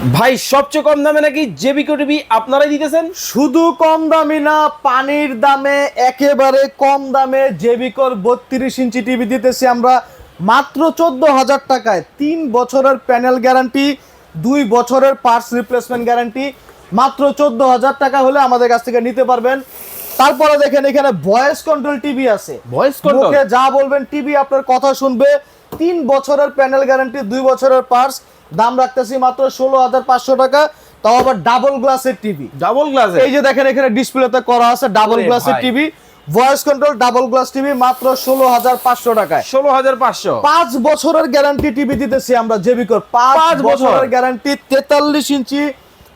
ভাই সবচেয়ে কম দামে নাকি জেবিকো টিভি আপনারাই দিতেছেন? শুধু কম দামি না পানির দামে একেবারে কম দামে জেবিকর বত্রিশ ইঞ্চি টিভি দিতেছি আমরা মাত্র চোদ্দ হাজার টাকায়। তিন বছরের প্যানেল গ্যারান্টি দুই বছরের পার্টস রিপ্লেসমেন্ট গ্যারান্টি মাত্র চোদ্দ হাজার টাকা হলে আমাদের কাছ থেকে নিতে পারবেন। তারপরে দেখেন এখানে ভয়েস কন্ট্রোল টিভি আছে। Voice control? যা বলবেন টিভি আপনার কথা শুনবে। তিন বছরের প্যানেল গ্যারান্টি দুই বছরের পার্টস দাম রাখতেছি মাত্র ষোলো হাজার পাঁচশো টাকা। তাও আবার ডাবল গ্লাসের টিভি ডাবল গ্লাস এই যে দেখেন এখানে ডিসপ্লেতে করা আছে ডাবল গ্লাসের TV voice control double glass TV মাত্র ষোলো হাজার পাঁচশো টাকায়। ষোলো হাজার পাঁচশো? পাঁচ বছরের গ্যারান্টি টিভি দিতেছি আমরা জেবিকর পাঁচ বছরের গ্যারান্টি তেতাল্লিশ inch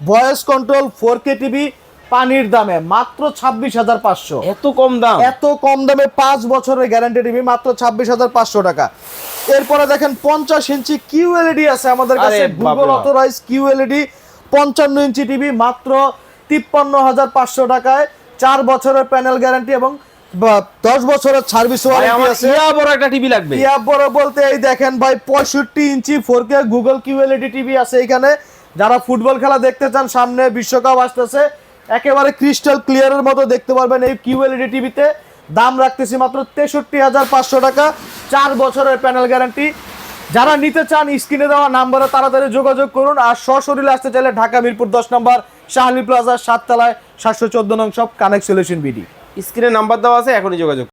voice control four K TV পানির দামে মাত্র ছাব্বিশ হাজার পাঁচশো। এত কম দাম? এত কম দামে পাঁচ বছরের গ্যারান্টি টিভি মাত্র ছাব্বিশ হাজার পাঁচশো টাকা। এরপরে দেখেন পঞ্চাশ ইঞ্চি কিউ এলইডি আছে আমাদের কাছে। গুগল। অথরাইজ কিউ এলইডি পঞ্চান্ন ইঞ্চি টিভি মাত্র তিপ্পান্ন হাজার পাঁচশো টাকায় চার বছরের প্যানেল গ্যারান্টি এবং দশ বছরের সার্ভিস বড় একটা টিভি লাগবে। ইয়া বড় বলতে এই দেখেন ভাই পঁয়ষট্টি inch four K Google QLED TV আছে এখানে। যারা ফুটবল খেলা দেখতে চান সামনে বিশ্বকাপ আসতেছে। একেবারে ক্রিস্টাল ক্লিয়ারের মতো দেখতে পারবেন এই কিউএলইডি টিভিতে দাম রাখতেছি মাত্র তেষট্টি হাজার পাঁচশো টাকা। চার বছরের প্যানেল গ্যারান্টি যারা নিতে চান স্ক্রিনে দেওয়া নাম্বারে তাড়াতাড়ি যোগাযোগ করুন আর সশরীরে আসতে চাইলে ঢাকা, মিরপুর দশ নম্বর, শাহলি প্লাজা সাততলায় সাতশো চোদ্দ নং সব কানেক্ট সলিউশন বিডি স্ক্রিনে নাম্বার দেওয়া আছে, এখনই যোগাযোগ